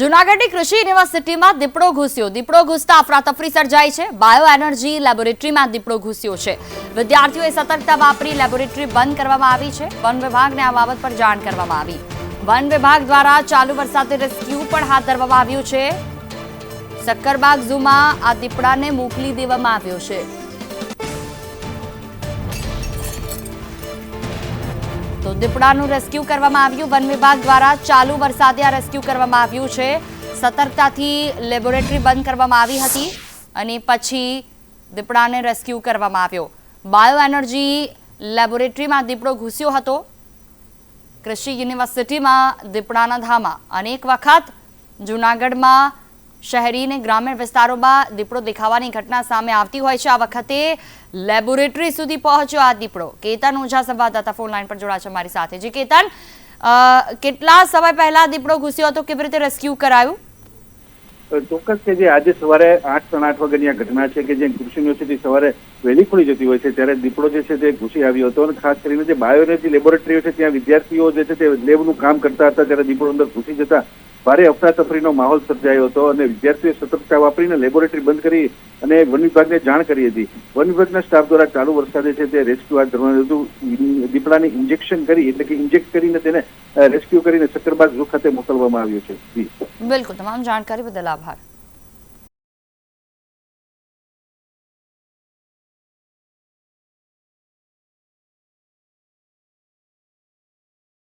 જૂનાગઢની કૃષિ યુનિવર્સિટીમાં દીપડો ઘૂસ્યો. દીપડો ઘૂસતા અફરાતફરી સર્જાઈ છે. બાયો એનર્જી લેબોરેટરીમાં દીપડો ઘૂસ્યો છે. વિદ્યાર્થીઓએ સતર્કતા વાપરી લેબોરેટરી બંધ કરવામાં આવી છે. વન વિભાગને આ બાબત પર જાણ કરવામાં આવી. વન વિભાગ દ્વારા ચાલુ વરસાદે રેસ્ક્યુ પણ હાથ ધરવામાં આવ્યું છે. સક્કરબાગ ઝૂમાં આ દીપડાને મોકલી દેવામાં આવ્યો છે. તો દીપડાનું રેસ્ક્યુ કરવામાં આવ્યું. વન વિભાગ દ્વારા ચાલુ વરસાદે આ રેસ્ક્યુ કરવામાં આવ્યું છે. સતર્કતાથી લેબોરેટરી બંધ કરવામાં આવી હતી અને પછી દીપડાને રેસ્ક્યુ કરવામાં આવ્યો. બાયો એનર્જી લેબોરેટરીમાં દીપડો ઘૂસ્યો હતો. કૃષિ યુનિવર્સિટીમાં દીપડાના ધામા. અનેક વખત જૂનાગઢમાં શહેરી અને ગ્રામીણ વિસ્તારોમાં દીપડો દેખાવાની ઘટના સામે આવતી હોય છે. આ વખતે લેબોરેટરી સુધી પહોંચ્યો આ દીપડો. કેતન ઓઝા સંવાદદાતા ફોન લાઈન પર જોડા છે મારી સાથે. જે કેતન કેટલા સમય પહેલા દીપડો ઘૂસ્યો હતો? કેવી રીતે રેસ્ક્યુ કરાયું? ચોક્કસ કે જે આજે સવારે આઠ સાડા આઠ વાગ્યાની આ ઘટના છે કે જે કૃષિ યુનિવર્સિટી સવારે વહેલી ખુલી જતી હોય છે, ત્યારે દીપડો જે છે તે ઘૂસી આવ્યો હતો અને ખાસ કરીને જે બાયો એનર્જી લેબોરેટરીઓ છે, ત્યાં વિદ્યાર્થીઓ જે છે તે લેબનું કામ કરતા હતા, ત્યારે દીપડો અંદર ઘૂસી જતા ભારે અફરાતફરીનો માહોલ સર્જાયો હતો અને વિદ્યાર્થીઓએ સતર્કતા વાપરીને લેબોરેટરી બંધ કરી અને વન વિભાગને જાણ કરી હતી. વન વિભાગના સ્ટાફ દ્વારા ચાલુ વરસાદે છે તે રેસ્ક્યુ હાથ ધરવાનું હતું દીપડાને ઇન્જેક્શન કરી એટલે કે ઇન્જેક્ટ કરીને તેને રેસ્ક્યુ કરીને સક્કરબાગ ઝૂ ખાતે મોકલવામાં આવ્યો છે. બિલકુલ, તમામ જાણકારી બદલ આભાર.